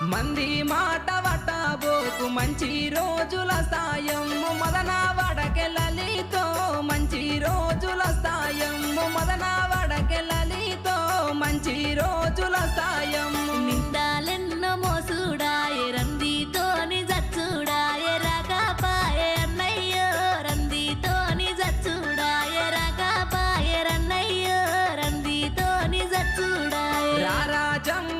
మంది మాట వటబోకు మంచి రోజుల సాయం మదన వడకె మంచి రోజుల సాయం మదన వడకె మంచి రోజుల సాయము. నిందాలెన్న మోసుడాయే రందితోని జచ్చుడాయే రకపాయే అన్నయ్యో రందితోని జచ్చుడాయే రకపాయే రన్నయ్యో రందితోని జచ్చుడాయే. రారాజమ్మ